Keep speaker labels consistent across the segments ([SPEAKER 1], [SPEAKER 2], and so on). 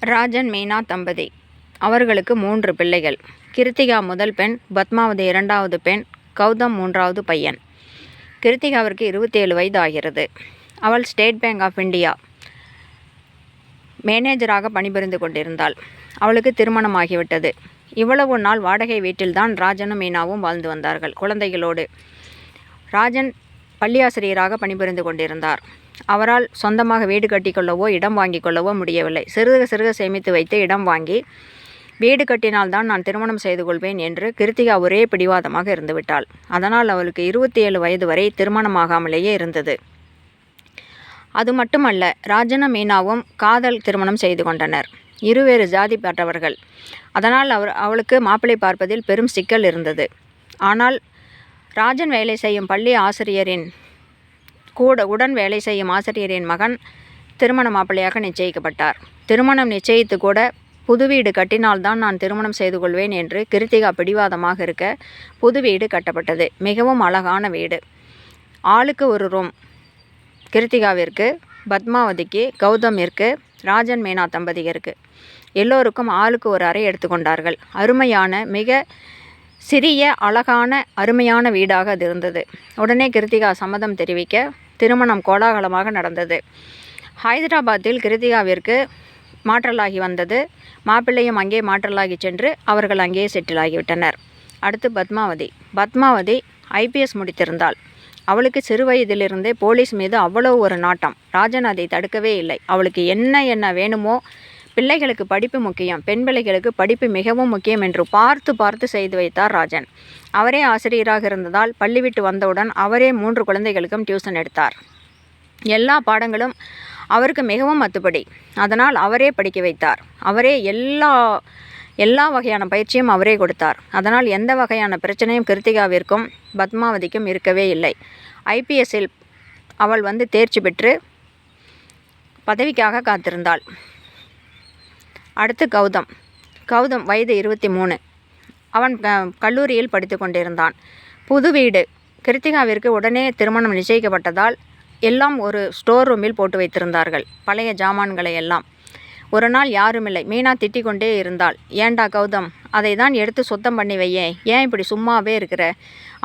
[SPEAKER 1] ராஜன் மீனா தம்பதி. அவர்களுக்கு மூன்று பிள்ளைகள். கிருத்திகா முதல் பெண் பத்மாவதி இரண்டாவது பெண் கௌதம் மூன்றாவது பையன். கிருத்திகாவிற்கு இருபத்தேழு வயது ஆகிறது அவள் ஸ்டேட் பேங்க் ஆஃப் இந்தியா மேனேஜராக பணிபுரிந்து கொண்டிருந்தாள். அவளுக்கு திருமணமாகிவிட்டது இவ்வளவு நாள் வாடகை வீட்டில்தான் ராஜனும் மீனாவும் வாழ்ந்து வந்தார்கள் குழந்தைகளோடு. ராஜன் பள்ளியாசிரியராக பணிபுரிந்து கொண்டிருந்தார். அவரால் சொந்தமாக வீடு கட்டிக்கொள்ளவோ இடம் வாங்கிக் கொள்ளவோ முடியவில்லை. சிறுக சிறுக சேமித்து வைத்து இடம் வாங்கி வீடு கட்டினால்தான் நான் திருமணம் செய்து கொள்வேன் என்று கிருத்திகா ஒரே பிடிவாதமாக இருந்துவிட்டாள். அதனால் அவளுக்கு இருபத்தி ஏழு வயது வரை திருமணமாகாமலேயே இருந்தது. அது மட்டுமல்ல ராஜனும் மீனாவும் காதல் திருமணம் செய்து கொண்டனர். இருவேறு ஜாதி பெற்றவர்கள். அதனால் அவர் அவளுக்கு மாப்பிள்ளை பார்ப்பதில் பெரும் சிக்கல் இருந்தது. ஆனால் ராஜன் வேலை செய்யும் பள்ளி ஆசிரியரின் கூட உடன் வேலை செய்யும் ஆசிரியரின் மகன் திருமண மாப்பிள்ளையாக நிச்சயிக்கப்பட்டார். திருமணம் நிச்சயித்து கூட புது வீடு கட்டினால்தான் நான் திருமணம் செய்து கொள்வேன் என்று கிருத்திகா பிடிவாதமாக இருக்க புது வீடு கட்டப்பட்டது. மிகவும் அழகான வீடு. ஆளுக்கு ஒரு ரூம் கிருத்திகாவிற்கு பத்மாவதிக்கு கௌதமிற்கு ராஜன் மேனா தம்பதியருக்கு எல்லோருக்கும் ஆளுக்கு ஒரு அறை எடுத்துக்கொண்டார்கள் அருமையான மிக சிறிய அழகான அருமையான வீடாக அது இருந்தது. உடனே கிருத்திகா சம்மதம் தெரிவிக்க திருமணம் கோலாகலமாக நடந்தது. ஹைதராபாத்தில் கிருத்திகாவிற்கு மாற்றலாகி வந்தது. மாப்பிள்ளையும் அங்கே மாற்றலாகி சென்று அவர்கள் அங்கேயே செட்டில் ஆகிவிட்டனர் அடுத்து பத்மாவதி. பத்மாவதி ஐபிஎஸ் முடித்திருந்தாள். அவளுக்கு சிறு வயதிலிருந்தே போலீஸ் மீது அவ்வளவு ஒரு நாட்டம். ராஜன் அதை தடுக்கவே இல்லை. அவளுக்கு என்ன என்ன வேணுமோ பிள்ளைகளுக்கு படிப்பு முக்கியம். பெண் பிள்ளைகளுக்கு படிப்பு மிகவும் முக்கியம் என்று பார்த்து பார்த்து செய்து வைத்தார் ராஜன். அவரே ஆசிரியராக இருந்ததால் பள்ளி விட்டு வந்தவுடன் அவரே மூன்று குழந்தைகளுக்கும் டியூஷன் எடுத்தார். எல்லா பாடங்களும் அவருக்கு மிகவும் அத்துப்படி. அதனால் அவரே படிக்க வைத்தார். அவரே எல்லா எல்லா வகையான பயிற்சியும் அவரே கொடுத்தார். அதனால் எந்த வகையான பிரச்சனையும் கிருத்திகாவிற்கும் பத்மாவதிக்கும் இருக்கவே இல்லை. ஐபிஎஸ்ஸில் அவள் வந்து தேர்ச்சி பெற்று பதவிக்காக காத்திருந்தாள். அடுத்து கௌதம். கௌதம் வயது இருபத்தி மூணு. அவன் கல்லூரியில் படித்து கொண்டிருந்தான். புது வீடு. கிருத்திகாவிற்கு உடனே திருமணம் நிச்சயிக்கப்பட்டதால் எல்லாம் ஒரு ஸ்டோர் ரூமில் போட்டு வைத்திருந்தார்கள். பழைய ஜாமான்களை எல்லாம். ஒரு நாள் யாருமில்லை. மீனா திட்டிக் கொண்டே இருந்தாள். ஏண்டா கௌதம்? அதை தான் எடுத்து சுத்தம் பண்ணி வையே. ஏன் இப்படி சும்மாவே இருக்கிற?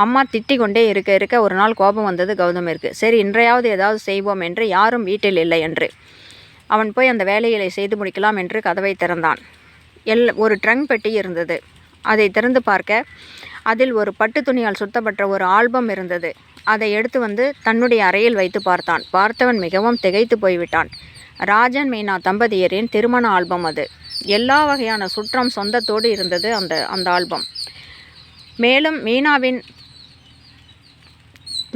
[SPEAKER 1] அம்மா திட்டிக் கொண்டே இருக்க இருக்க ஒரு நாள் கோபம் வந்தது கௌதமிற்கு. சரி இன்றையாவது ஏதாவது செய்வோம் என்று யாரும் வீட்டில் இல்லை என்று. அவன் போய் அந்த வேலைகளை செய்து முடிக்கலாம் என்று கதவை திறந்தான். எல் ஒரு ட்ரங்க் பெட்டி இருந்தது. அதை திறந்து பார்க்க அதில் ஒரு பட்டு துணியால் சுத்தப்பட்ட ஒரு ஆல்பம் இருந்தது. அதை எடுத்து வந்து தன்னுடைய அறையில் வைத்து பார்த்தான். பார்த்தவன் மிகவும் திகைத்து போய்விட்டான். ராஜன் மீனா தம்பதியரின் திருமண ஆல்பம் அது. எல்லா வகையான சுற்றம் சொந்தத்தோடு இருந்தது அந்த அந்த ஆல்பம். மேலும் மீனாவின்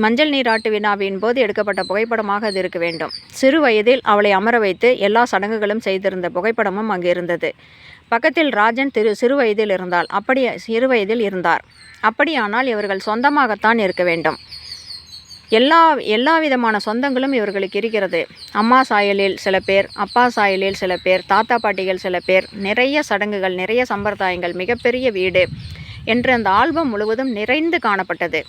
[SPEAKER 1] மஞ்சள் நீராட்டு வினாவின் போது எடுக்கப்பட்ட புகைப்படமாக அது இருக்க வேண்டும். சிறு வயதில் அவளை அமர வைத்து எல்லா சடங்குகளும் செய்திருந்த புகைப்படமும் அங்கு இருந்தது. பக்கத்தில் ராஜன் திரு சிறு வயதில் இருந்தால் அப்படி சிறு வயதில் இருந்தார். அப்படியானால் இவர்கள் சொந்தமாகத்தான் இருக்க வேண்டும். எல்லா எல்லா விதமான சொந்தங்களும் இவர்களுக்கு இருக்கிறது. அம்மா சாயலில் சில பேர் அப்பா சாயலில் சில பேர் தாத்தா பாட்டிகள் சில பேர் நிறைய சடங்குகள் நிறைய சம்பிரதாயங்கள் மிகப்பெரிய வீடு என்று அந்த ஆல்பம் முழுவதும் நிறைந்து காணப்பட்டது.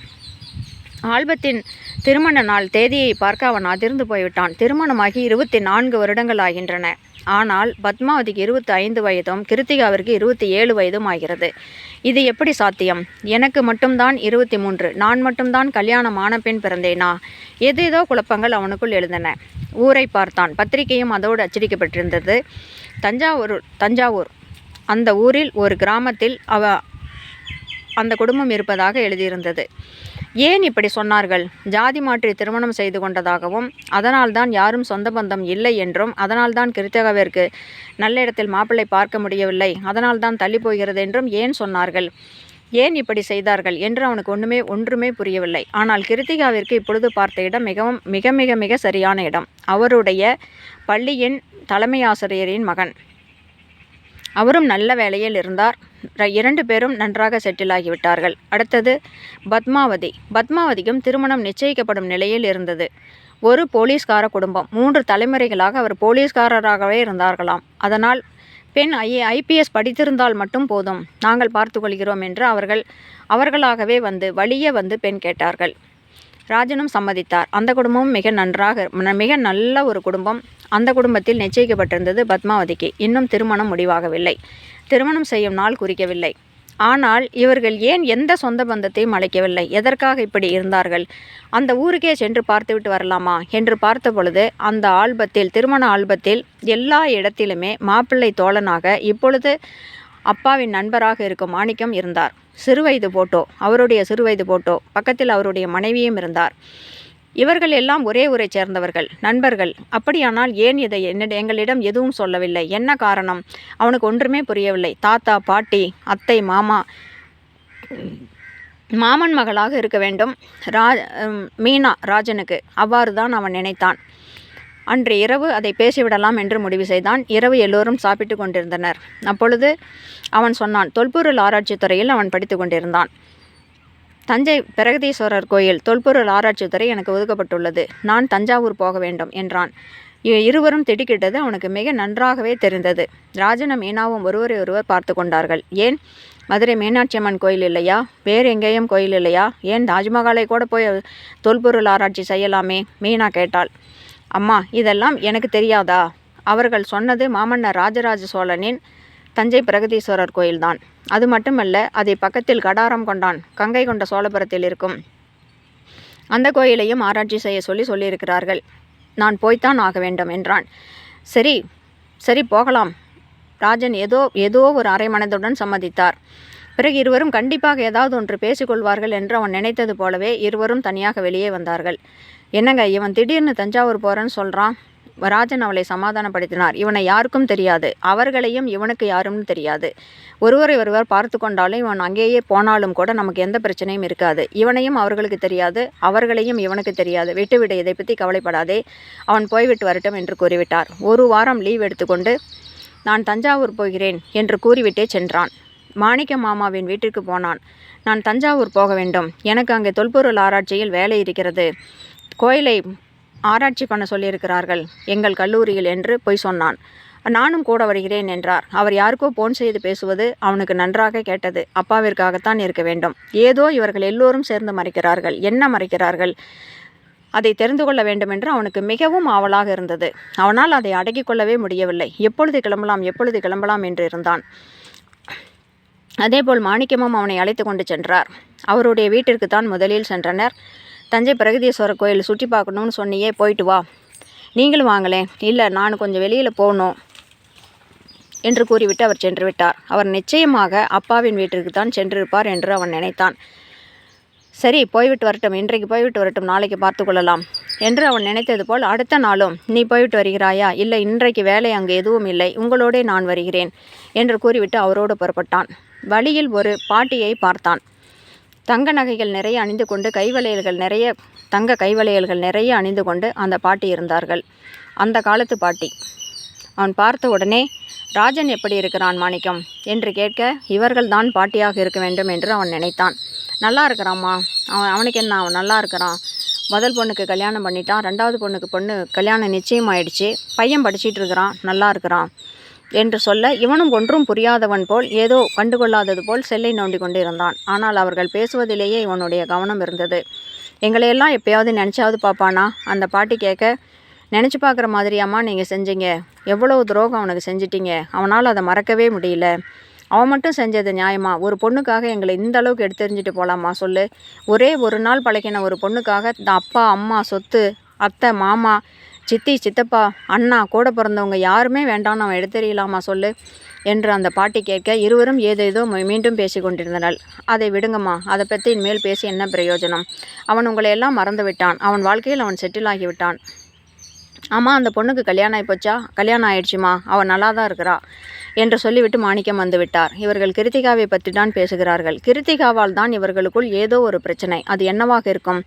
[SPEAKER 1] ஆல்பத்தின் திருமண நாள் தேதியை பார்க்க அவன் அதிர்ந்து போய்விட்டான். திருமணமாகி இருபத்தி நான்கு வருடங்கள் ஆகின்றன ஆனால் பத்மாவதிக்கு இருபத்தி ஐந்து வயதும் கிருத்திகாவிற்கு இருபத்தி ஏழு வயதும் ஆகிறது. இது எப்படி சாத்தியம்? எனக்கு மட்டும்தான் இருபத்தி மூன்று நான் மட்டும்தான் கல்யாணம் ஆன பெண் பிறந்தேனா? ஏதேதோ குழப்பங்கள் அவனுக்குள் எழுந்தன. ஊரை பார்த்தான். பத்திரிகையும் அதோடு அச்சடிக்கப்பட்டிருந்தது. தஞ்சாவூர் தஞ்சாவூர். அந்த ஊரில் ஒரு கிராமத்தில் அவ அந்த குடும்பம் இருப்பதாக எழுதியிருந்தது. ஏன் இப்படி சொன்னார்கள்? ஜாதி மாற்றி திருமணம் செய்து கொண்டதாகவும் அதனால்தான் யாரும் சொந்த பந்தம் இல்லை என்றும் அதனால்தான் கிருத்தகவிற்கு நல்ல இடத்தில் மாப்பிள்ளை பார்க்க முடியவில்லை அதனால்தான் தள்ளி போகிறது என்றும் ஏன் சொன்னார்கள்? ஏன் இப்படி செய்தார்கள் என்று அவனுக்கு ஒன்றுமே ஒன்றுமே புரியவில்லை. ஆனால் கிருத்திகாவிற்கு இப்பொழுது பார்த்த இடம் மிகவும் மிக மிக மிக சரியான இடம். அவருடைய பள்ளியின் தலைமை ஆசிரியரின் மகன். அவரும் நல்ல வேலையில் இருந்தார். இரண்டு பேரும் நன்றாக செட்டில் ஆகிவிட்டார்கள். அடுத்தது பத்மாவதி. பத்மாவதிக்கும் திருமணம் நிச்சயிக்கப்படும் நிலையில் இருந்தது. ஒரு போலீஸ்கார குடும்பம். மூன்று தலைமுறைகளாக அவர் போலீஸ்காரராகவே இருந்தார்களாம். அதனால் பெண் ஐ ஐபிஎஸ் படித்திருந்தால் மட்டும் போதும். நாங்கள் பார்த்துக்கொள்கிறோம் என்று அவர்கள் அவர்களாகவே வந்து வழியே வந்து பெண் கேட்டார்கள். ராஜனும் சம்மதித்தார். அந்த குடும்பமும் மிக நன்றாக மிக நல்ல ஒரு குடும்பம். அந்த குடும்பத்தில் நிச்சயிக்கப்பட்டிருந்தது பத்மாவதிக்கு. இன்னும் திருமணம் முடிவாகவில்லை. திருமணம் செய்யும் நாள் குறிக்கவில்லை. ஆனால் இவர்கள் ஏன் எந்த சொந்த பந்தத்தையும் அழைக்கவில்லை? எதற்காக இப்படி இருந்தார்கள்? அந்த ஊருக்கே சென்று பார்த்துவிட்டு வரலாமா? என்று பார்த்த பொழுது அந்த ஆல்பத்தில் திருமண ஆல்பத்தில் எல்லா இடத்திலுமே மாப்பிள்ளை தோழனாக இப்பொழுது அப்பாவின் நண்பராக இருக்கும் மாணிக்கம் இருந்தார். சிறுவயது போட்டோ அவருடைய சிறுவயது போட்டோ பக்கத்தில் அவருடைய மனைவியும் இருந்தார். இவர்கள் எல்லாம் ஒரே ஊரை சேர்ந்தவர்கள் நண்பர்கள். அப்படியானால் ஏன் இதை என்னிட எங்களிடம் எதுவும் சொல்லவில்லை? என்ன காரணம்? அவனுக்கு ஒன்றுமே புரியவில்லை. தாத்தா பாட்டி அத்தை மாமா மாமன் மகளாக இருக்க வேண்டும். ரா மீனா ராஜனுக்கு. அவ்வாறு தான் அவன் நினைத்தான். அன்று இரவு அதை பேசிவிடலாம் என்று முடிவு செய்தான். இரவு எல்லோரும் சாப்பிட்டு கொண்டிருந்தனர். அப்பொழுது அவன் சொன்னான் தொல்பொருள் ஆராய்ச்சி துறையில் அவன் படித்து கொண்டிருந்தான். தஞ்சை பிரகதீஸ்வரர் கோயில் தொல்பொருள் ஆராய்ச்சித்துறை எனக்கு ஒதுக்கப்பட்டுள்ளது. நான் தஞ்சாவூர் போக வேண்டும் என்றான். இருவரும் திடுக்கிட்டது அவனுக்கு மிக நன்றாகவே தெரிந்தது. ராஜனும் மீனாவும் ஒருவரை ஒருவர் பார்த்து கொண்டார்கள். ஏன்? மதுரை மீனாட்சி அம்மன் கோயில் இல்லையா? வேறு எங்கேயும் கோயில் இல்லையா? ஏன் தாஜ்மஹாலை கூட போய் தொல்பொருள் ஆராய்ச்சி செய்யலாமே? மீனா கேட்டாள். அம்மா இதெல்லாம் எனக்கு தெரியாதா? அவர்கள் சொன்னது மாமன்னர் ராஜராஜ சோழனின் தஞ்சை பிரகதீஸ்வரர் கோயில்தான். அது மட்டுமல்ல அதை பக்கத்தில் கடாரம் கொண்டான் கங்கை கொண்ட சோழபுரத்தில் இருக்கும். அந்த கோயிலையும் ஆராய்ச்சி செய்ய சொல்லி சொல்லியிருக்கிறார்கள். நான் போய்த்தான் ஆக வேண்டும் என்றான். சரி சரி போகலாம். ராஜன் ஏதோ ஏதோ ஒரு அரை மனதுடன் சம்மதித்தார். பிறகு இருவரும் கண்டிப்பாக ஏதாவது ஒன்று பேசிக்கொள்வார்கள் என்று அவன் நினைத்தது போலவே இருவரும் தனியாக வெளியே வந்தார்கள். என்னங்க இவன் திடீர்னு தஞ்சாவூர் போகிறேன்னு சொல்கிறான் ராஜன் அவளை சமாதானப்படுத்தினார். இவனை யாருக்கும் தெரியாது. அவர்களையும் இவனுக்கு யாரும் தெரியாது. ஒருவரை ஒருவர் பார்த்து கொண்டாலும் இவன் அங்கேயே போனாலும் கூட நமக்கு எந்த பிரச்சனையும் இருக்காது. இவனையும் அவர்களுக்கு தெரியாது. அவர்களையும் இவனுக்கு தெரியாது. விட்டுவிட இதை பற்றி கவலைப்படாதே. அவன் போய்விட்டு வரட்டும் என்று கூறிவிட்டார். ஒரு வாரம் லீவ் எடுத்துக்கொண்டு நான் தஞ்சாவூர் போகிறேன் என்று கூறிவிட்டே சென்றான். மாணிக்க மாமாவின் வீட்டிற்கு போனான். நான் தஞ்சாவூர் போக வேண்டும். எனக்கு அங்கே தொல்பொருள் ஆராய்ச்சியில் வேலை இருக்கிறது. கோயிலை ஆராய்ச்சி பண்ண சொல்லியிருக்கிறார்கள். எங்கள் கல்லூரியில் என்று பொய் சொன்னான். நானும் கூட வருகிறேன் என்றார். அவர் யாருக்கோ போன் செய்து பேசுவது அவனுக்கு நன்றாக கேட்டது. அப்பாவிற்காகத்தான் இருக்க வேண்டும். ஏதோ இவர்கள் எல்லோரும் சேர்ந்து மறைக்கிறார்கள். என்ன மறைக்கிறார்கள்? அதை தெரிந்து கொள்ள வேண்டும் என்று அவனுக்கு மிகவும் ஆவலாக இருந்தது. அவனால் அதை அடக்கிக் கொள்ளவே முடியவில்லை. எப்பொழுது கிளம்பலாம் எப்பொழுது கிளம்பலாம் என்று இருந்தான். அதேபோல் மாணிக்கமும் அவனை அழைத்து கொண்டு சென்றார். அவருடைய வீட்டிற்கு தான் முதலில் சென்றனர். தஞ்சை பிரகதீஸ்வரர் கோயில் சுற்றி பார்க்கணும்னு சொன்னியே போயிட்டு வா. நீங்களும் வாங்களேன். இல்லை நான் கொஞ்சம் வெளியில் போகணும் என்று கூறிவிட்டு அவர் சென்று விட்டார். அவர் நிச்சயமாக அப்பாவின் வீட்டிற்கு தான் சென்றிருப்பார் என்று அவன் நினைத்தான். சரி போய்விட்டு வரட்டும். இன்றைக்கு போய்விட்டு வரட்டும். நாளைக்கு பார்த்து கொள்ளலாம் என்று அவன் நினைத்தது போல் அடுத்த நாளும் நீ போய்விட்டு வருகிறாயா? இல்லை இன்றைக்கு வேலை அங்கு எதுவும் இல்லை. உங்களோடே நான் வருகிறேன் என்று கூறிவிட்டு அவரோடு புறப்பட்டான். வழியில் ஒரு பாட்டியை பார்த்தான். தங்க நகைகள் நிறைய அணிந்து கொண்டு கைவளையல்கள் நிறைய தங்க கைவளையல்கள் நிறைய அணிந்து கொண்டு அந்த பாட்டி இருந்தார்கள். அந்த காலத்து பாட்டி. அவன் பார்த்த உடனே ராஜன் எப்படி இருக்கிறான் மாணிக்கம்? என்று கேட்க இவர்கள் தான் பாட்டியாக இருக்க வேண்டும் என்று அவன் நினைத்தான். நல்லா இருக்கிறாம்மா. அவன் அவனுக்கு என்ன? அவன் நல்லா இருக்கிறான். முதல் பொண்ணுக்கு கல்யாணம் பண்ணிட்டான். ரெண்டாவது பொண்ணுக்கு பொண்ணு கல்யாணம் நிச்சயம் ஆயிடுச்சு பையன் படிச்சிட்டு இருக்கிறான். நல்லா இருக்கிறான். என்று சொல்ல இவனும் ஒன்றும் புரியாதவன் போல் ஏதோ கண்டுகொள்ளாதது போல் செல்லை நோண்டி கொண்டிருந்தான். ஆனால் அவர்கள் பேசுவதிலேயே இவனுடைய கவனம் இருந்தது. எங்களையெல்லாம் எப்பயாவது நினச்சாவது பார்ப்பானா? அந்த பாட்டி கேட்க நினச்சி பார்க்குற மாதிரியாம்மா நீங்கள் செஞ்சீங்க. எவ்வளோ துரோகம் அவனுக்கு செஞ்சிட்டீங்க. அவனால் அதை மறக்கவே முடியல. அவன் மட்டும் செஞ்சது நியாயமா? ஒரு பொண்ணுக்காக எங்களை இந்த அளவுக்கு எடுத்தெறிஞ்சிட்டு போகலாமா சொல்லு. ஒரே ஒரு நாள் பழக்கின ஒரு பொண்ணுக்காக அப்பா அம்மா சொத்து அத்தை மாமா சித்தி சித்தப்பா அண்ணா கூட பிறந்தவங்க யாருமே வேண்டாம் அவன் எடுத்தெறியலாமா சொல்லு? என்று அந்த பாட்டி கேட்க இருவரும் ஏதேதோ மீண்டும் பேசி கொண்டிருந்தனர். அதை விடுங்கம்மா. அதை பற்றி இனிமேல் பேசி என்ன பிரயோஜனம்? அவன் உங்களை எல்லாம் மறந்து விட்டான். அவன் வாழ்க்கையில் அவன் செட்டில் ஆகிவிட்டான் ஆமாம் அந்த பொண்ணுக்கு கல்யாணம் ஆகிப்போச்சா கல்யாணம் ஆயிடுச்சுமா அவன் நல்லா தான் இருக்கிறா. என்று சொல்லிவிட்டு மாணிக்கம் வந்து விட்டார். இவர்கள் கிருத்திகாவை பற்றி தான் பேசுகிறார்கள். கிருத்திகாவால் தான் இவர்களுக்குள் ஏதோ ஒரு பிரச்சனை. அது என்னவாக இருக்கும்?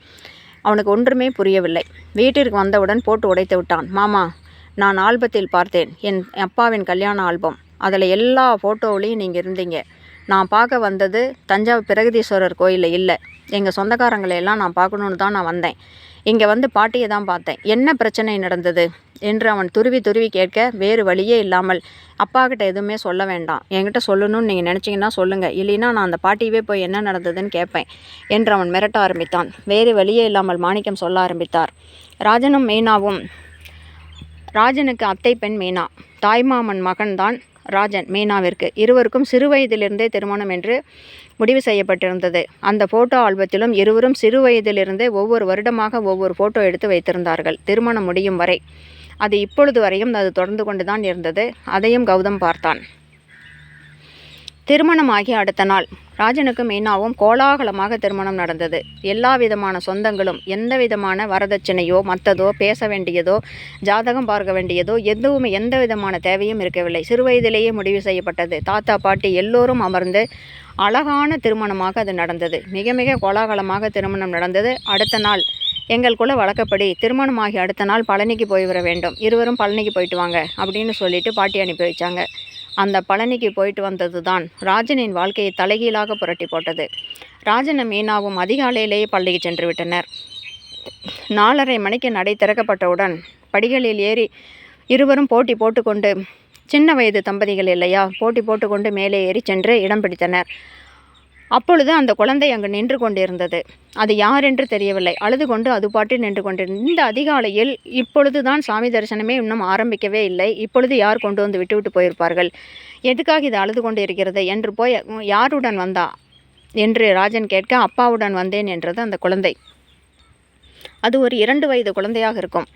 [SPEAKER 1] அவனுக்கு ஒன்றுமே புரியவில்லை. வீட்டிற்கு வந்தவுடன் போட்டு உடைத்து விட்டான். மாமா நான் ஆல்பத்தில் பார்த்தேன். என் அப்பாவின் கல்யாண ஆல்பம். அதில் எல்லா ஃபோட்டோவிலையும் நீங்கள் இருந்தீங்க. நான் பார்க்க வந்தது தஞ்சாவூர் பிரகதீஸ்வரர் கோயிலில் இல்லை. எங்கள் சொந்தக்காரங்களை எல்லாம் நான் பார்க்கணுன்னு தான் நான் வந்தேன். இங்கே வந்து பாட்டியை தான் பார்த்தேன். என்ன பிரச்சனை நடந்தது? என்று அவன் துருவி துருவி கேட்க வேறு வழியே இல்லாமல். அப்பா கிட்ட எதுவுமே சொல்ல வேண்டாம். என்கிட்ட சொல்லணும்னு நீங்கள் நினச்சிங்கன்னா சொல்லுங்கள் இல்லைன்னா நான் அந்த பாட்டியவே போய் என்ன நடந்ததுன்னு கேட்பேன். என்று அவன் மிரட்ட ஆரம்பித்தான். வேறு வழியே இல்லாமல் மாணிக்கம் சொல்ல ஆரம்பித்தார். ராஜனும் மீனாவும் ராஜனுக்கு அத்தை பெண் மீனா. தாய்மாமன் மகன்தான் ராஜன் மீனாவிற்கு. இருவருக்கும் சிறு வயதிலிருந்தே திருமணம் என்று முடிவு செய்யப்பட்டிருந்தது. அந்த ஃபோட்டோ ஆல்பத்திலும் இருவரும் சிறு வயதிலிருந்தே ஒவ்வொரு வருடமாக ஒவ்வொரு ஃபோட்டோ எடுத்து வைத்திருந்தார்கள். திருமணம் முடியும் வரை. அது இப்பொழுது வரையும் அது தொடர்ந்து கொண்டுதான் இருந்தது. அதையும் கௌதம் பார்த்தான். திருமணமாகி அடுத்த நாள் ராஜனுக்கும் மீனாவும் கோலாகலமாக திருமணம் நடந்தது. எல்லா விதமான சொந்தங்களும் எந்த விதமான வரதட்சணையோ மற்றதோ பேச வேண்டியதோ ஜாதகம் பார்க்க வேண்டியதோ எதுவுமே எந்த விதமான தேவையும் இருக்கவில்லை. சிறுவயதிலேயே முடிவு செய்யப்பட்டது. தாத்தா பாட்டி எல்லோரும் அமர்ந்து அழகான திருமணமாக அது நடந்தது. மிக மிக கோலாகலமாக திருமணம் நடந்தது. அடுத்த நாள் எங்கள் குல வழக்கப்படி திருமணமாகி அடுத்த நாள் பழனிக்கு போய் வர வேண்டும். இருவரும் பழனிக்கு போயிட்டு வாங்க அப்படின்னு சொல்லிட்டு பாட்டி அனுப்பி வச்சாங்க. அந்த பழனிக்கு போயிட்டு வந்தது தான் ராஜனின் வாழ்க்கையை தலைகீழாக புரட்டி போட்டது. ராஜனும் மீனாவும் அதிகாலையிலேயே பள்ளிக்கு சென்று விட்டனர். நாலரை மணிக்கு நடை திறக்கப்பட்டவுடன் படிகளில் ஏறி இருவரும் போட்டி போட்டுக்கொண்டு சின்ன வயது தம்பதிகள் இல்லையா? போட்டி போட்டுக்கொண்டு மேலே ஏறி சென்று இடம் பிடித்தனர். அப்பொழுது அந்த குழந்தை அங்கு நின்று கொண்டிருந்தது. அது யார் என்று தெரியவில்லை. அழுது கொண்டு அது பாட்டில் நின்று கொண்டிருந்தது. இந்த அதிகாலையில் இப்பொழுது தான் சாமி தரிசனமே இன்னும் ஆரம்பிக்கவே இல்லை. இப்பொழுது யார் கொண்டு வந்து விட்டுவிட்டு போயிருப்பார்கள்? எதுக்காக இது அழுது கொண்டு இருக்கிறது? என்று போய் யாருடன் வந்தா? என்று ராஜன் கேட்க அப்பாவுடன் வந்தேன் என்றது அந்த குழந்தை. அது ஒரு இரண்டு வயது குழந்தையாக இருக்கும்.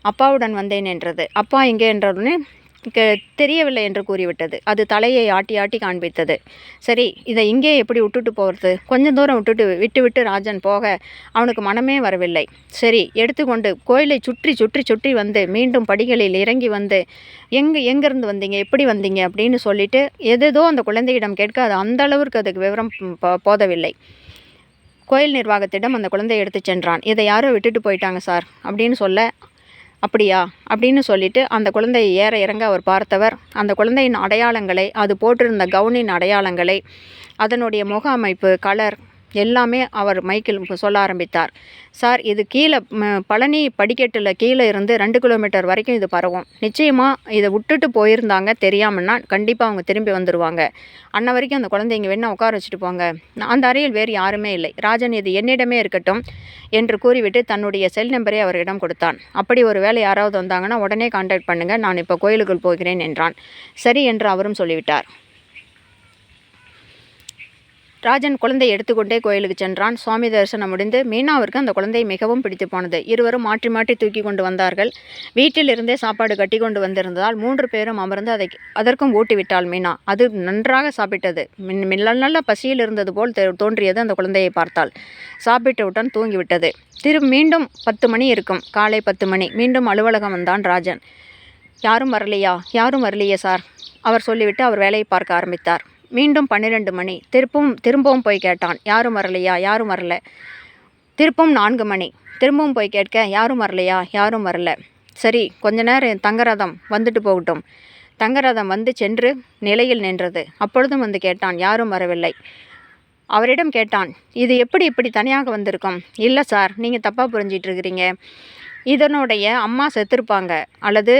[SPEAKER 1] அப்பாவுடன் வந்தேன் என்றது. அப்பா எங்கே? என்றவுடனே தெரியவில்லை என்று கூறிவிட்டது. அது தலையை ஆட்டி ஆட்டி காண்பித்தது. சரி இதை இங்கே எப்படி விட்டுட்டு போகிறது கொஞ்சம் தூரம் விட்டுட்டு விட்டு விட்டு ராஜன் போக அவனுக்கு மனமே வரவில்லை. சரி எடுத்துக்கொண்டு கோயிலை சுற்றி சுற்றி சுற்றி வந்து மீண்டும் படிகளில் இறங்கி வந்து எங்கே எங்கேருந்து வந்தீங்க? எப்படி வந்தீங்க? அப்படின்னு சொல்லிட்டு எதேதோ அந்த குழந்தையிடம் கேட்க அது அந்த அளவிற்கு அதுக்கு விவரம் போதவில்லை. கோயில் நிர்வாகத்திடம் அந்த குழந்தையை எடுத்து சென்றான். இதை யாரோ விட்டுட்டு போயிட்டாங்க சார் அப்படின்னு சொல்ல அப்படியா? அப்படின்னு சொல்லிட்டு அந்த குழந்தையை ஏற இறங்க அவர் பார்த்தவர். அந்த குழந்தையின் அடையாளங்களை அது போட்டிருந்த கவுனின் அடையாளங்களை அதனுடைய முக அமைப்பு கலர் எல்லாமே அவர் மைக்கில் சொல்ல ஆரம்பித்தார். சார் இது கீழே பழனி படிக்கட்டில் கீழே இருந்து ரெண்டு கிலோமீட்டர் வரைக்கும் இது பரவும். நிச்சயமாக இதை விட்டுட்டு போயிருந்தாங்க. தெரியாமன்னா கண்டிப்பாக அவங்க திரும்பி வந்துடுவாங்க அன்ன வரைக்கும் அந்த குழந்தைங்க வேணா உட்கார வச்சுட்டு போங்க. அந்த அறையில் வேறு யாருமே இல்லை. ராஜன் இது என்னிடமே இருக்கட்டும் என்று கூறிவிட்டு தன்னுடைய செல் நம்பரை அவரிடம் கொடுத்தான். அப்படி ஒரு வேலை யாராவது வந்தாங்கன்னா உடனே கான்டாக்ட் பண்ணுங்கள் நான் இப்போ கோயிலுக்குள் போகிறேன் என்றான். சரி என்று அவரும் சொல்லிவிட்டார். ராஜன் குழந்தையை எடுத்துக்கொண்டே கோயிலுக்கு சென்றான். சுவாமி தரிசனம் முடிந்து மீனாவிற்கு அந்த குழந்தை மிகவும் பிடித்து போனது. இருவரும் மாற்றி மாற்றி தூக்கி கொண்டு வந்தார்கள். வீட்டில் இருந்தே சாப்பாடு கட்டி கொண்டு வந்திருந்ததால் மூன்று பேரும் அமர்ந்து அதை அதற்கும் ஊட்டிவிட்டாள் மீனா. அது நன்றாக சாப்பிட்டது. மின் மில்ல நல்ல பசியில் இருந்தது போல் தோன்றியது அந்த குழந்தையை பார்த்தாள். சாப்பிட்டவுடன் தூங்கிவிட்டது. திரு மீண்டும் பத்து மணி இருக்கும். காலை பத்து மணி. மீண்டும் அலுவலகம் வந்தான் ராஜன். யாரும் வரலையா? யாரும் வரலையே சார்? அவர் சொல்லிவிட்டு அவர் வேலையை பார்க்க ஆரம்பித்தார். மீண்டும் பன்னிரெண்டு மணி. திருப்பும் திரும்பவும் போய் கேட்டான். யாரும் வரலையா? யாரும் வரல. திரும்பவும் நான்கு மணி. திரும்பவும் போய் கேட்க யாரும் வரலையா? யாரும் வரல. சரி கொஞ்ச நேரம் தங்கரதம் வந்துட்டு போகட்டும். தங்கரதம் வந்து சென்று நிலையில் நின்றது. அப்பொழுதும் வந்து கேட்டான் யாரும் வரவில்லை. அவரிடம் கேட்டான் இது எப்படி இப்படி தனியாக வந்திருக்கும்? இல்லை சார் நீங்கள் தப்பாக புரிஞ்சிட்ருக்கிறீங்க இதனுடைய அம்மா செத்துருப்பாங்க. அல்லது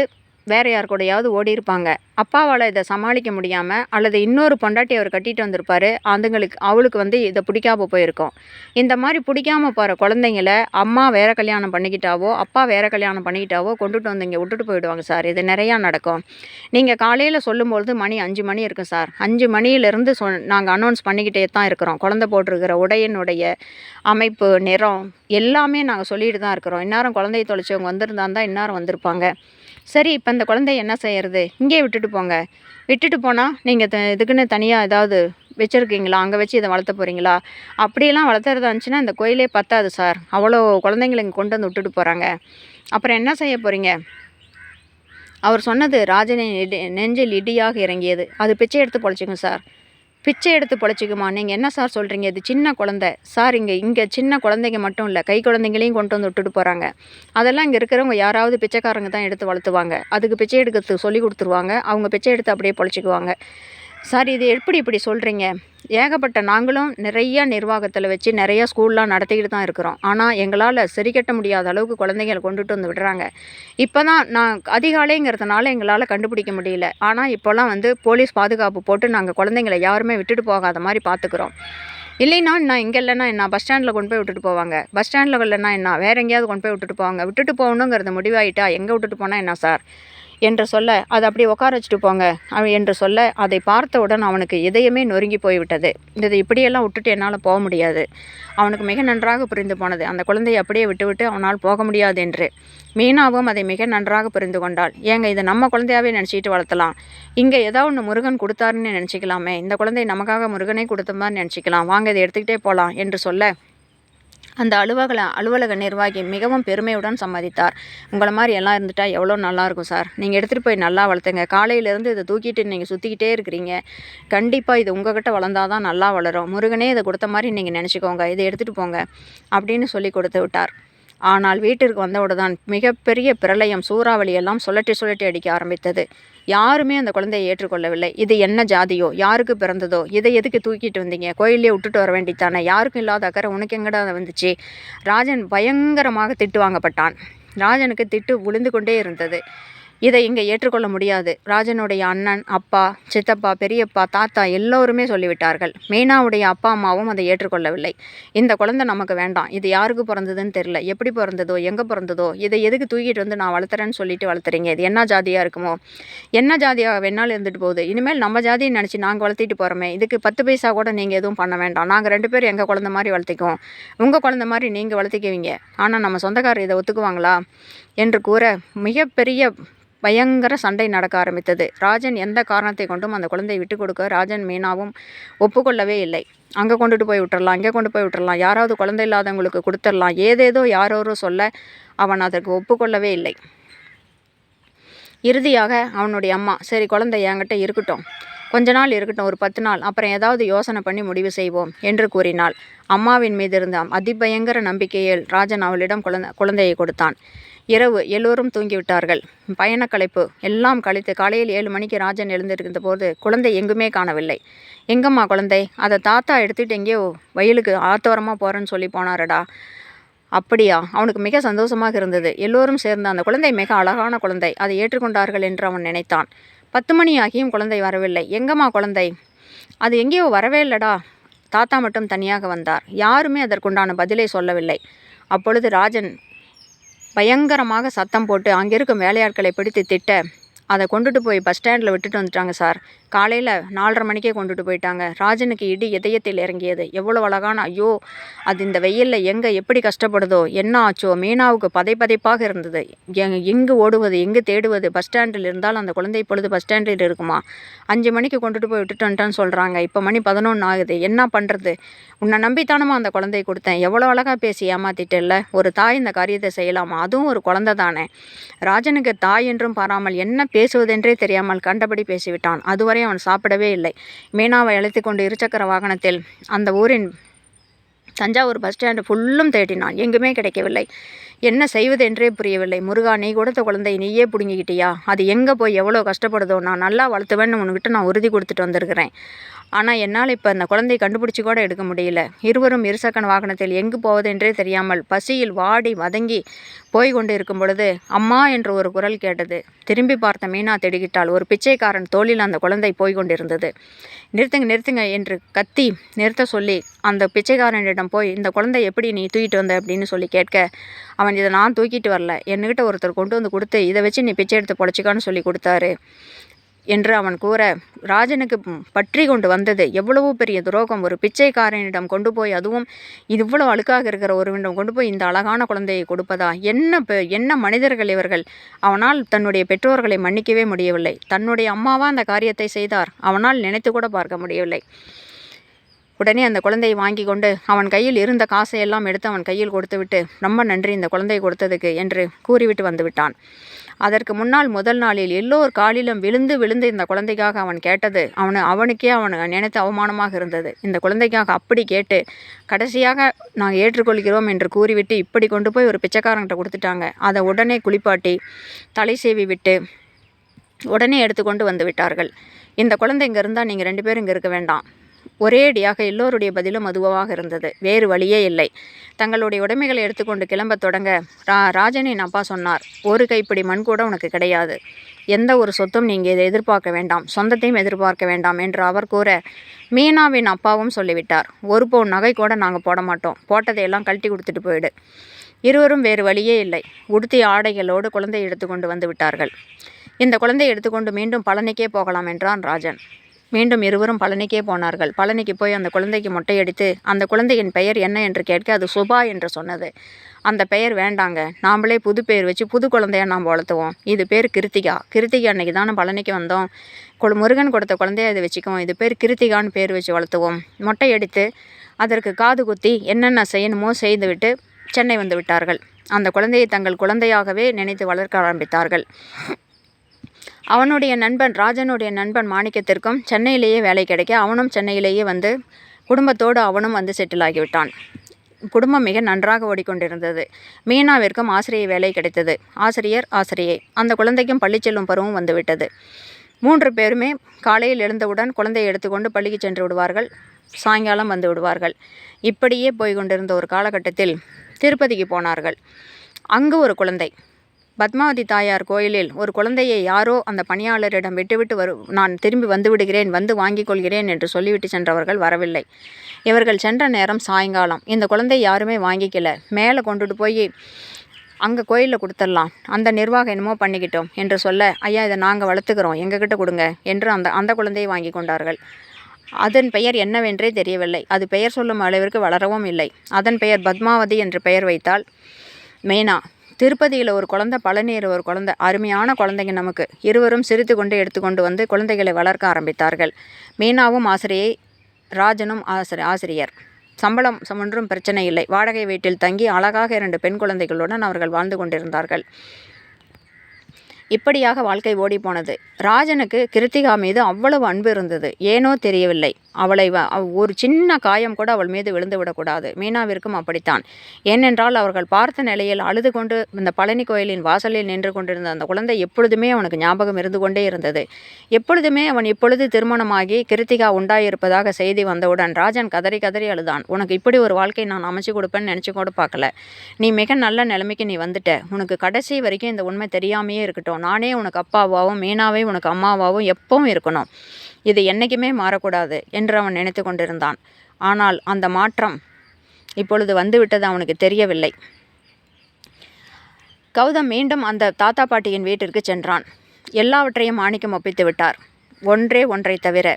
[SPEAKER 1] வேற யார் கூடயாவது ஓடி இருப்பாங்க. அப்பாவால் இதை சமாளிக்க முடியாமல் அல்லது இன்னொரு பொண்டாட்டி அவர் கட்டிட்டு வந்திருப்பாரு அதுங்களுக்கு அவளுக்கு வந்து இதை பிடிக்காம போயிருக்கும். இந்த மாதிரி பிடிக்காம போகிற குழந்தைங்கள அம்மா வேற கல்யாணம் பண்ணிக்கிட்டாவோ அப்பா வேற கல்யாணம் பண்ணிக்கிட்டாவோ கொண்டுட்டு வந்து இங்கே விட்டுட்டு போயிடுவாங்க சார். இது நிறையா நடக்கும். நீங்கள் காலையில் சொல்லும்பொழுது மணி அஞ்சு மணி இருக்கும் சார். அஞ்சு மணியிலேருந்து சொ நாங்கள் அனௌன்ஸ் பண்ணிக்கிட்டே தான் இருக்கிறோம். குழந்தை போட்டிருக்கிற உடையினுடைய அமைப்பு நிறம் எல்லாமே நாங்கள் சொல்லிட்டு தான் இருக்கிறோம். இந்நேரம் குழந்தைய தொலைச்சவங்க வந்திருந்தா தான் இந்நேரம் வந்திருப்பாங்க. சரி இப்போ அந்த குழந்தைய என்ன செய்யறது? இங்கேயே விட்டுட்டு போங்க. விட்டுட்டு போனால் நீங்கள் இதுக்குன்னு தனியாக ஏதாவது வச்சுருக்கீங்களா? அங்கே வச்சு இதை வளர்த்த போகிறீங்களா அப்படியெல்லாம் வளர்த்துறதா இருந்துச்சுன்னா இந்த கோயிலே பத்தாது சார். அவ்வளோ குழந்தைங்களை இங்கே கொண்டு வந்து விட்டுட்டு போகிறாங்க அப்புறம் என்ன செய்ய போகிறீங்க அவர் சொன்னது ராஜனின் இடி நெஞ்சில் இடியாக இறங்கியது. அது பிச்சை எடுத்து பொழைச்சிக்கும் சார். பிச்சை எடுத்து பொழைச்சிக்குமா? நீங்கள் என்ன சார் சொல்கிறீங்க இது சின்ன குழந்தை. சார் இங்கே இங்கே சின்ன குழந்தைங்க மட்டும் இல்லை கை குழந்தைங்களையும் கொண்டு வந்து விட்டுட்டு போகிறாங்க அதெல்லாம் இங்கே இருக்கிறவங்க யாராவது பிச்சைக்காரங்க தான் எடுத்து வளர்த்துவாங்க. அதுக்கு பிச்சை எடுக்கிறதுக்கு சொல்லி கொடுத்துருவாங்க. அவங்க பிச்சை எடுத்து அப்படியே பொழைச்சிக்குவாங்க. சார் இது எப்படி இப்படி சொல்கிறீங்க ஏகப்பட்ட நாங்களும் நிறைய நிர்வாகத்தில் வச்சு நிறைய ஸ்கூல்லாம் நடத்திக்கிட்டு தான் இருக்கிறோம். ஆனால் எங்களால் சரி கட்ட முடியாத அளவுக்கு குழந்தைங்களை கொண்டுட்டு வந்து விடுறாங்க. இப்போ தான் நான் அதிகாலைங்கிறதுனால எங்களால் கண்டுபிடிக்க முடியல. ஆனால் இப்போல்லாம் வந்து போலீஸ் பாதுகாப்பு போட்டு நாங்கள் குழந்தைங்களை யாருமே விட்டுட்டு போகாத மாதிரி பார்த்துக்குறோம் இல்லைன்னா நான் இங்கே இல்லைன்னா என்ன? பஸ் ஸ்டாண்டில் கொண்டு போய் விட்டுட்டு போவாங்க. பஸ் ஸ்டாண்டில் இல்லைன்னா என்ன? வேறு எங்கேயாவது கொண்டு போய் விட்டுட்டு போவாங்க. விட்டுட்டு போகணுங்கிறது முடிவாயிட்டா எங்கே விட்டுட்டு போனால் என்ன சார்? என்று சொல்ல அதை அப்படி உட்கார வச்சுட்டு போங்க என்று சொல்ல அதை பார்த்தவுடன் அவனுக்கு இதயமே நொறுங்கி போய்விட்டது. இதை இப்படியெல்லாம் விட்டுட்டு என்னால் போக முடியாது. அவனுக்கு மிக நன்றாக புரிந்து போனது. அந்த குழந்தையை அப்படியே விட்டுவிட்டு அவனால் போக முடியாது என்று. மீனாவும் அதை மிக நன்றாக புரிந்து கொண்டாள். ஏங்க இதை நம்ம குழந்தையாவே நினச்சிட்டு வளர்த்தலாம். இங்கே ஏதோ ஒன்று முருகன் கொடுத்தாருன்னு நினச்சிக்கலாமே. இந்த குழந்தை நமக்காக முருகனே கொடுத்தமாதிரி நினச்சிக்கலாம். வாங்க இதை எடுத்துக்கிட்டே போகலாம் என்று சொல்ல அந்த அலுவலக அலுவலக நிர்வாகி மிகவும் பெருமையுடன் சம்மதித்தார். உங்களை மாதிரி எல்லாம் இருந்துட்டா எவ்வளோ நல்லாயிருக்கும் சார். நீங்கள் எடுத்துகிட்டு போய் நல்லா வளர்த்துங்க. காலையிலேருந்து இதை தூக்கிட்டு நீங்கள் சுற்றிக்கிட்டே இருக்கிறீங்க. கண்டிப்பாக இது உங்ககிட்ட வளர்ந்தாதான் தான் நல்லா வளரும். முருகனே இதை கொடுத்த மாதிரி நீங்கள் நினச்சிக்கோங்க. இதை எடுத்துகிட்டு போங்க அப்படின்னு சொல்லி கொடுத்து விட்டார். ஆனால் வீட்டிற்கு வந்தவுடன் மிகப்பெரிய பிரளயம் சூறாவளி எல்லாம் சுழட்டி சுழட்டி அடிக்க ஆரம்பித்தது. யாருமே அந்த குழந்தையை ஏற்றுக்கொள்ளவில்லை. இது என்ன ஜாதியோ? யாருக்கு பிறந்ததோ? இதை எதுக்கு தூக்கிட்டு வந்தீங்க? கோயிலே விட்டுட்டு வர வேண்டித்தானே யாருக்கும் இல்லாத அக்கறை உனக்கு எங்கடா வந்துச்சு? ராஜன் பயங்கரமாக திட்டு வாங்கப்பட்டான் ராஜனுக்கு திட்டு விழுந்து கொண்டே இருந்தது. இதை இங்கே ஏற்றுக்கொள்ள முடியாது. ராஜனுடைய அண்ணன் அப்பா சித்தப்பா பெரியப்பா தாத்தா எல்லோருமே சொல்லிவிட்டார்கள். மீனாவுடைய அப்பா அம்மாவும் அதை ஏற்றுக்கொள்ளவில்லை. இந்த குழந்தை நமக்கு வேண்டாம். இது யாருக்கு பிறந்ததுன்னு தெரியல. எப்படி பிறந்ததோ எங்கே பிறந்ததோ இதை எதுக்கு தூக்கிட்டு வந்து நான் வளர்த்துறேன்னு சொல்லிட்டு வளர்த்துறீங்க? இது என்ன ஜாதியாக இருக்குமோ? என்ன ஜாதியாக வேணாலும் இருந்துட்டு போகுது. இனிமேல் நம்ம ஜாதியை நினச்சி நாங்கள் வளர்த்திட்டு போகிறோமே இதுக்கு பத்து பைசா கூட நீங்கள் எதுவும் பண்ண வேண்டாம். நாங்கள் ரெண்டு பேரும் எங்கள் குழந்த மாதிரி வளர்த்திக்குவோம். உங்கள் குழந்த மாதிரி நீங்கள் வளர்த்திக்குவீங்க. ஆனால் நம்ம சொந்தக்காரர் இதை ஒத்துக்குவாங்களா? என்று கூற மிகப்பெரிய பயங்கர சண்டை நடக்க ஆரம்பித்தது. ராஜன் எந்த காரணத்தை கொண்டும் அந்த குழந்தையை விட்டு கொடுக்க ராஜன் மீனாவும் ஒப்புக்கொள்ளவே இல்லை. அங்கே கொண்டுட்டு போய் விட்டுறலாம் இங்கே கொண்டு போய் விட்டுறலாம் யாராவது குழந்தை இல்லாதவங்களுக்கு கொடுத்துடலாம் ஏதேதோ யாரோரோ சொல்ல அவன் அதற்கு ஒப்புக்கொள்ளவே இல்லை. இறுதியாக அவனுடைய அம்மா சரி குழந்தை என்கிட்ட இருக்கட்டும். கொஞ்ச நாள் இருக்கட்டும் ஒரு பத்து நாள் அப்புறம் ஏதாவது யோசனை பண்ணி முடிவு செய்வோம் என்று கூறினாள். அம்மாவின் மீது இருந்த அதிபயங்கர நம்பிக்கையில் ராஜன் அவளிடம் குழந்தை குழந்தையை கொடுத்தான். இரவு எல்லோரும் தூங்கிவிட்டார்கள். பயணக்கலைப்பு எல்லாம் கழித்து காலையில் ஏழு மணிக்கு ராஜன் எழுந்திருந்த போது குழந்தை எங்குமே காணவில்லை. எங்கம்மா குழந்தை? அதை தாத்தா எடுத்துகிட்டு எங்கேயோ வயலுக்கு ஆத்தோரமாக போகிறேன்னு சொல்லி போனாரடா. அப்படியா? அவனுக்கு மிக சந்தோஷமாக இருந்தது. எல்லோரும் சேர்ந்த அந்த குழந்தை மிக அழகான குழந்தை. அதை ஏற்றுக்கொண்டார்கள் என்று அவன் நினைத்தான். பத்து மணி ஆகியும் குழந்தை வரவில்லை. எங்கம்மா குழந்தை? அது எங்கேயோ வரவே இல்லடா. தாத்தா மட்டும் தனியாக வந்தார். யாருமே அதற்குண்டான பதிலை சொல்லவில்லை. அப்பொழுது ராஜன் பயங்கரமாக சத்தம் போட்டு அங்கே இருக்கும் வேலையாட்களை பிடித்து திட்ட அதை கொண்டுட்டு போய் பஸ் ஸ்டாண்டில் விட்டுட்டு வந்துட்டாங்க சார். காலையில் நாலரை மணிக்கே கொண்டுட்டு போயிட்டாங்க. ராஜனுக்கு இடி இதயத்தில் இறங்கியது. எவ்வளோ அழகான ஐயோ அது இந்த வெயிலில் எங்கே எப்படி கஷ்டப்படுதோ என்ன ஆச்சோ மீனாவுக்கு பதை பதைப்பாக இருந்தது. எங் எங்கு ஓடுவது எங்கு தேடுவது பஸ் ஸ்டாண்டில் இருந்தால் அந்த குழந்தை இப்பொழுது பஸ் ஸ்டாண்டில் இருக்குமா? அஞ்சு மணிக்கு கொண்டுட்டு போய் விட்டுட்டு வந்துட்டான்னு சொல்கிறாங்க இப்போ மணி பதினொன்று ஆகுது. என்ன பண்ணுறது உன்னை நம்பித்தானமா அந்த குழந்தையை கொடுத்தேன். எவ்வளோ அழகாக பேசி ஏமாத்திட்டல்ல? ஒரு தாய் இந்த காரியத்தை செய்யலாமா? அதுவும் ஒரு குழந்தை தானே. ராஜனுக்கு தாய் என்றும் பாராமல் என்ன பேசுவதென்றே தெரியாமல் கண்டபடி பேசிவிட்டான். அதுவரை அவன் சாப்பிடவே இல்லை. மீனாவை அழைத்து கொண்டு இருசக்கர வாகனத்தில் அந்த ஊரின் தஞ்சாவூர் பஸ் ஸ்டாண்டு ஃபுல்லும் தேடினான். எங்குமே கிடைக்கவில்லை. என்ன செய்வது என்றே புரியவில்லை. முருகா நீ கொடுத்த குழந்தை நீயே பிடுங்கிக்கிட்டியா? அது எங்கே போய் எவ்வளோ கஷ்டப்படுதோ நான் நல்லா வளர்த்துவேன்னு உன்கிட்ட நான் உறுதி கொடுத்துட்டு வந்திருக்கிறேன். ஆனால் என்னால் இப்போ அந்த குழந்தையை கண்டுபிடிச்சி கூட எடுக்க முடியல. இருவரும் இருசக்கன வாகனத்தில் எங்கு போவதென்றே தெரியாமல் பசியில் வாடி வதங்கி போய் கொண்டு இருக்கும் பொழுது அம்மா என்று ஒரு குரல் கேட்டது. திரும்பி பார்த்த மீனா திடுகிட்டால் ஒரு பிச்சைக்காரன் தோளில் அந்த குழந்தை போய் கொண்டிருந்தது. நிறுத்துங்க நிறுத்துங்க என்று கத்தி நிறுத்த சொல்லி அந்த பிச்சைக்காரனிடம் போய் இந்த குழந்தை எப்படி நீ தூக்கிட்டு வந்த? அப்படின்னு சொல்லி கேட்க அவன் இதை நான் தூக்கிட்டு வரல. என்கிட்ட ஒருத்தர் கொண்டு வந்து கொடுத்து இதை வச்சு நீ பிச்சை எடுத்து பொழைச்சிக்கான்னு சொல்லி கொடுத்தாரு. என்று அவன் கூற ராஜனுக்கு பற்றி கொண்டு வந்தது எவ்வளவோ பெரிய துரோகம். ஒரு பிச்சைக்காரனிடம் கொண்டு போய் அதுவும் இது இவ்வளோ அழுக்காக இருக்கிற ஒருவனிடம் கொண்டு போய் இந்த அழகான குழந்தையை கொடுப்பதா? என்ன பெ- என்ன மனிதர்கள் இவர்கள்? அவனால் தன்னுடைய பெற்றோர்களை மன்னிக்கவே முடியவில்லை. தன்னுடைய அம்மாவா அந்த காரியத்தை செய்தார்? அவனால் நினைத்து கூட பார்க்க முடியவில்லை. உடனே அந்த குழந்தையை வாங்கி கொண்டு அவன் கையில் இருந்த காசை எல்லாம் எடுத்து அவன் கையில் கொடுத்துவிட்டு ரொம்ப நன்றி இந்த குழந்தையை கொடுத்ததுக்கு என்று கூறிவிட்டு வந்துவிட்டான் அதற்கு முன்னால் முதல் நாளில் எல்லோர் காலிலும் விழுந்து விழுந்து இந்த குழந்தைக்காக அவன் கேட்டது. அவனு அவனுக்கே அவன் நினைத்து அவமானமாக இருந்தது. இந்த குழந்தைக்காக அப்படி கேட்டு கடைசியாக நாங்கள் ஏற்றுக்கொள்கிறோம் என்று கூறிவிட்டு இப்படி கொண்டு போய் ஒரு பிச்சைக்காரங்கிட்ட கொடுத்துட்டாங்க. அதை உடனே குளிப்பாட்டி தலை சேவி விட்டு உடனே எடுத்துக்கொண்டு வந்து விட்டார்கள். இந்த குழந்தை இங்கே இருந்தால் நீங்கள் ரெண்டு பேரும் இங்கே இருக்க வேண்டாம். ஒரேடியாக எல்லோருடைய பதிலும் அதுவாக இருந்தது. வேறு வழியே இல்லை. தங்களுடைய உடைமைகளை எடுத்துக்கொண்டு கிளம்பத் தொடங்க ரா ராஜனின் அப்பா சொன்னார் ஒரு கைப்பிடி மண் கூட உனக்கு கிடையாது. எந்த ஒரு சொத்தும் நீங்கள் இதை எதிர்பார்க்க வேண்டாம். சொந்தத்தையும் எதிர்பார்க்க வேண்டாம் என்று அவர் கூற மீனாவின் அப்பாவும் சொல்லிவிட்டார். ஒரு பவுன் நகை கூட நாங்கள் போட மாட்டோம். போட்டதையெல்லாம் கழட்டி கொடுத்துட்டு போயிடு. இருவரும் வேறு வழியே இல்லை. உடுத்திய ஆடைகளோடு குழந்தையை எடுத்துக்கொண்டு வந்து விட்டார்கள். இந்த குழந்தையை எடுத்துக்கொண்டு மீண்டும் பழனிக்கே போகலாம் என்றான் ராஜன். மீண்டும் இருவரும் பழனிக்கே போனார்கள். பழனிக்கு போய் அந்த குழந்தைக்கு மொட்டையடித்து அந்த குழந்தையின் பெயர் என்ன என்று கேட்க அது சுபா என்று சொன்னது. அந்த பெயர் வேண்டாங்க. நாமளே புது பேர் வச்சு புது குழந்தைய நாம் வளர்த்துவோம். இது பேர் கிருத்திகா. கிருத்திகா அன்னைக்கு தானே பழனிக்கு வந்தோம். கொடு முருகன் கொடுத்த குழந்தைய இதை வச்சுக்குவோம். இது பேர் கிருத்திகான்னு பேர் வச்சு வளர்த்துவோம். மொட்டை அடித்து அதற்கு காது குத்தி என்னென்ன செய்யணுமோ செய்துவிட்டு சென்னை வந்து விட்டார்கள். அந்த குழந்தையை தங்கள் குழந்தையாகவே நினைத்து வளர்க்க ஆரம்பித்தார்கள். அவனுடைய நண்பன் ராஜனுடைய நண்பன் மாணிக்கத்திற்கும் சென்னையிலேயே வேலை கிடைக்க அவனும் சென்னையிலேயே வந்து குடும்பத்தோடு அவனும் வந்து செட்டில் ஆகிவிட்டான். குடும்பம் மிக நன்றாக ஓடிக்கொண்டிருந்தது. மீனாவிற்கும் ஆசிரியை வேலை கிடைத்தது. ஆசிரியர் ஆசிரியை. அந்த குழந்தைக்கும் பள்ளி செல்லும் பருவம் வந்துவிட்டது. மூன்று பேருமே காலையில் எழுந்தவுடன் குழந்தையை எடுத்துக்கொண்டு பள்ளிக்கு சென்று விடுவார்கள். சாயங்காலம் வந்து விடுவார்கள். இப்படியே போய் கொண்டிருந்த ஒரு காலகட்டத்தில் திருப்பதிக்கு போனார்கள். அங்கு ஒரு குழந்தை. பத்மாவதி தாயார் கோயிலில் ஒரு குழந்தையை யாரோ அந்த பணியாளரிடம் விட்டுவிட்டு வரு நான் திரும்பி வந்து விடுகிறேன் வந்து வாங்கிக் கொள்கிறேன் என்று சொல்லிவிட்டு சென்றவர்கள் வரவில்லை. இவர்கள் சென்ற நேரம் சாயங்காலம். இந்த குழந்தை யாருமே வாங்கிக்கல. மேலே கொண்டுட்டு போய் அங்கே கோயிலில் கொடுத்துடலாம். அந்த நிர்வாகம் என்னமோ பண்ணிக்கிட்டோம் என்று சொல்ல ஐயா இதை நாங்கள் வளர்த்துக்கிறோம். எங்ககிட்ட கொடுங்க என்று அந்த அந்த குழந்தையை வாங்கி கொண்டார்கள். அதன் பெயர் என்னவென்றே தெரியவில்லை. அது பெயர் சொல்லும் அளவிற்கு வளரவும் இல்லை. அதன் பெயர் பத்மாவதி என்று பெயர் வைத்தால் மேனா. திருப்பதியில் ஒரு குழந்தை பழனியில் ஒரு குழந்தை அருமையான குழந்தைங்க நமக்கு. இருவரும் சிரித்து கொண்டு எடுத்துக்கொண்டு வந்து குழந்தைகளை வளர்க்க ஆரம்பித்தார்கள். மீனாவும் ஆசிரியை ராஜனும் ஆசிரி ஆசிரியர். சம்பளம் ஒன்றும் பிரச்சனை இல்லை. வாடகை வீட்டில் தங்கி அழகாக இரண்டு பெண் குழந்தைகளுடன் அவர்கள் வாழ்ந்து கொண்டிருந்தார்கள். இப்படியாக வாழ்க்கை ஓடிப்போனது. ராஜனுக்கு கிருத்திகா மீது அவ்வளவு அன்பு இருந்தது. ஏனோ தெரியவில்லை. அவளை ஒரு சின்ன காயம் கூட அவள் மீது விழுந்து விடக்கூடாது. மீனாவிற்கும் அப்படித்தான். ஏனென்றால் அவர்கள் பார்த்த நிலையில் அழுது கொண்டு இந்த பழனி கோயிலின் வாசலில் நின்று கொண்டிருந்த அந்த குழந்தை எப்பொழுதுமே அவனுக்கு ஞாபகம் இருந்து கொண்டே இருந்தது. எப்பொழுதுமே அவன் இப்பொழுது திருமணமாகி கிருத்திகா உண்டாயிருப்பதாக செய்தி வந்தவுடன் ராஜன் கதறி கதறி அழுதான். உனக்கு இப்படி ஒரு வாழ்க்கை நான் அமைச்சு கொடுப்பேன்னு நினச்சி கூட பார்க்கல. நீ மிக நல்ல நிலைமைக்கு நீ வந்துட்ட. உனக்கு கடைசி வரைக்கும் இந்த உண்மை தெரியாமையே இருக்கட்டும். நானே உனக்கு அப்பாவாகவும் மீனாவே உனக்கு அம்மாவாகவும் எப்பவும் இருக்கணும். இது என்றைக்குமே மாறக்கூடாது என்று அவன் நினைத்து கொண்டிருந்தான். ஆனால் அந்த மாற்றம் இப்பொழுது வந்துவிட்டது அவனுக்கு தெரியவில்லை. கௌதம் மீண்டும் அந்த தாத்தா பாட்டியின் வீட்டிற்கு சென்றான். எல்லாவற்றையும் மாணிக்கம் ஒப்பித்து விட்டார். ஒன்றே ஒன்றை தவிர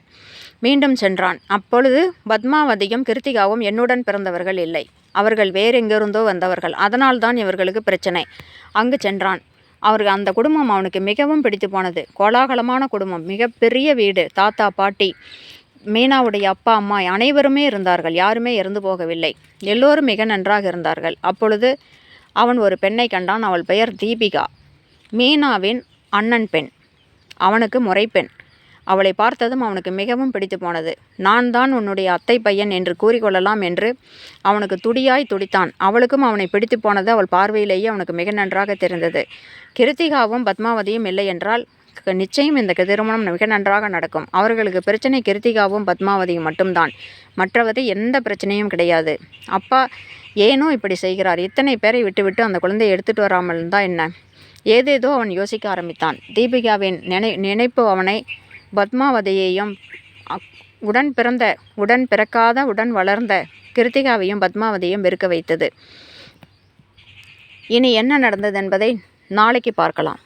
[SPEAKER 1] மீண்டும் சென்றான். அப்பொழுது பத்மாவதியும் கிருத்திகாவும் என்னுடன் பிறந்தவர்கள் இல்லை. அவர்கள் வேறெங்கிருந்தோ வந்தவர்கள். அதனால்தான் இவர்களுக்கு பிரச்சனை. அங்கு சென்றான். அவருக்கு அந்த குடும்பம் அவனுக்கு மிகவும் பிடித்து போனது. கோலாகலமான குடும்பம். மிகப்பெரிய வீடு. தாத்தா பாட்டி மீனாவுடைய அப்பா அம்மா அனைவருமே இருந்தார்கள். யாருமே இறந்து போகவில்லை. எல்லோரும் மிக நன்றாக இருந்தார்கள். அப்பொழுது அவன் ஒரு பெண்ணை கண்டான். அவள் பெயர் தீபிகா. மீனாவின் அண்ணன் பெண். அவனுக்கு முறைப்பெண். அவளை பார்த்ததும் அவனுக்கு மிகவும் பிடித்து போனது. நான் தான் உன்னுடைய அத்தை பையன் என்று கூறிக்கொள்ளலாம் என்று அவனுக்கு துடியாய் துடித்தான். அவளுக்கும் அவனை பிடித்து போனது அவள் பார்வையிலேயே அவனுக்கு மிக நன்றாக தெரிந்தது. கிருத்திகாவும் பத்மாவதியும் இல்லை என்றால் நிச்சயம் இந்த திருமணம் மிக நன்றாக நடக்கும். அவர்களுக்கு பிரச்சனை கிருத்திகாவும் பத்மாவதியும் மட்டும்தான். மற்றவது எந்த பிரச்சனையும் கிடையாது. அப்பா ஏனோ இப்படி செய்கிறார்? இத்தனை பேரை விட்டுவிட்டு அந்த குழந்தையை எடுத்துட்டு வராமல் இருந்தால் என்ன? ஏதேதோ அவன் யோசிக்க ஆரம்பித்தான். தீபிகாவின் நினை நினைப்பு அவனை பத்மாவதியையும் உடன் பிறந்த உடன் பிறக்காத உடன் வளர்ந்த கிருத்திகாவையும் பத்மாவதியும் வெறுக்க வைத்தது. இனி என்ன நடந்தது என்பதை நாளைக்கு பார்க்கலாம்.